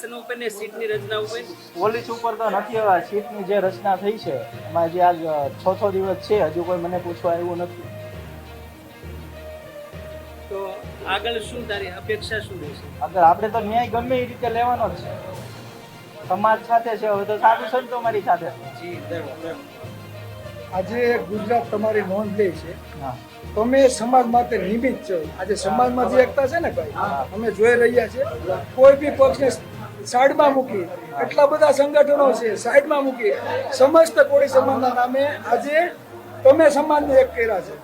શાસન ઉપર ને સીટની રચના ઉપર. પોલીસ ઉપર તો નથી હવે સીટની જે રચના થઈ છે એમાં જે આજ છ છ દિવસ છે હજુ કોઈ મને પૂછવા આવ્યું નથી. તો આગળ શું તારી અપેક્ષા શું રહેશે? આગળ આપણે તો ન્યાય ગમે એ રીતે લેવાનો જ છે. સમાજ સાથે છે હવે તો સાધુ સંતો મારી સાથે જી આજે ગુજરાત તમારી નોંધ લે છે. હા. તમે સમાજ માટે નિમિત્ત છો. આજે સમાજમાં જે એકતા છે ને ભાઈ અમે જોઈ રહ્યા છે કોઈ બી પક્ષને સાઈડમાં મૂકી એટલા બધા સંગઠનો છે, સાઈડમાં મૂકી સમસ્ત કોળી સમાજના નામે આજે તમે સમાજને એક કર્યા છે.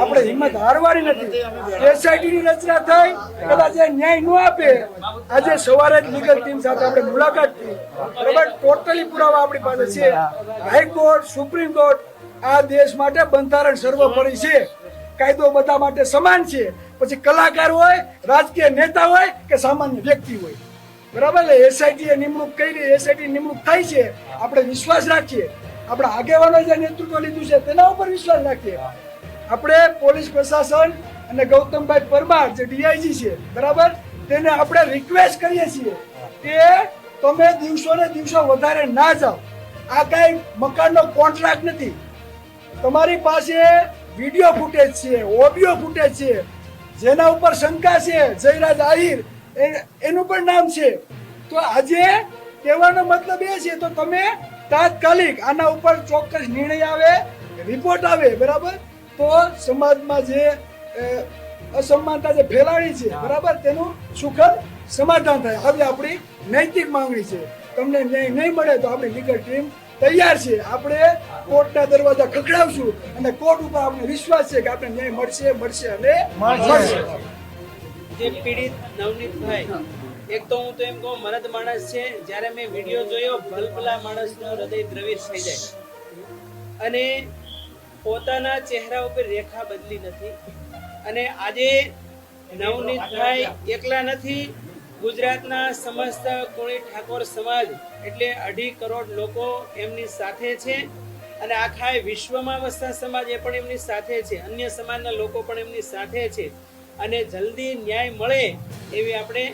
આપણે હિંમત હારવાની નથી. એસઆઈટી ની રચના થઈ, કદાચ ન્યાય ન આપે. આજે સવારે જ લીગલ ટીમ સાથે આપણે મુલાકાત કરી બરાબર? ટોટલી પુરાવા આપણી પાસે છે. હાઈકોર્ટ સુપ્રીમ કોર્ટ, આ દેશ માટે બંધારણ સર્વોપરી છે. કાયદો બધા માટે સમાન છે. પછી કલાકાર હોય, રાજકીય નેતા હોય કે સામાન્ય વ્યક્તિ હોય. બરાબર ને? એસઆઈટી નિમણૂક કરી એસઆઈટી નિમણૂક થાય છે. આપણે વિશ્વાસ રાખીએ. આપણા આગેવાનો જે નેતૃત્વ લીધું છે, તેના ઉપર વિશ્વાસ રાખીએ. આપણે પોલીસ પ્રશાસન અને ગૌતમભાઈ પરમાર, જે ડીઆઈજી છે, બરાબર? તેને આપણે રિક્વેસ્ટ કરીએ છીએ કે તમે દિવસો ને દિવસો વધારે ના જાઓ. આ કઈ મકાનનો કોન્ટ્રાક્ટ નથી. તમારી પાસે વીડિયો ફૂટેજ છે ઓડિયો ફૂટેજ છે. જેના ઉપર શંકા છે, જયરાજ આહિર એનું પણ નામ છે. તો આજે કહેવાનો મતલબ એ છે તો તમે તાત્કાલિક આના ઉપર ચોક્કસ નિર્ણય આવે રિપોર્ટ આવે બરાબર? તો સમાજમાં જે અસમાનતા જે ફેલાણી છે બરાબર? તેનું સુખદ સમાધાન થાય. આવી આપણી નૈતિક માંગણી છે. તમને ન્યાય નહીં મળે તો આપણી લીગલ ટીમ તૈયાર છે. આપણે કોર્ટના દરવાજા ખખડાવશું અને કોર્ટ ઉપર આપણે વિશ્વાસ છે કે આપણે ન્યાય મળશે મળશે અને મળશે. જે પીડિત નવનીતભાઈ એક તો હું તો એમ કહું, મરદ માણસ છે, જ્યારે મેં વીડિયો જોયો, ભલભલા માણસનું હૃદય દ્રવિત થઈ જાય. અને પોતાના ચહેરા ઉપર રેખા બદલી નથી. અને આજે નવનીતભાઈ એકલા નથી, ગુજરાતના સમસ્ત કોળી ઠાકોર સમાજ એટલે અઢી કરોડ લોકો એમની સાથે છે. અને આખા વિશ્વમાં વસતા સમાજ એ પણ એમની સાથે છે. અન્ય સમાજના લોકો પણ એમની સાથે છે. અને જલ્દી ન્યાય મળે એવી આપણે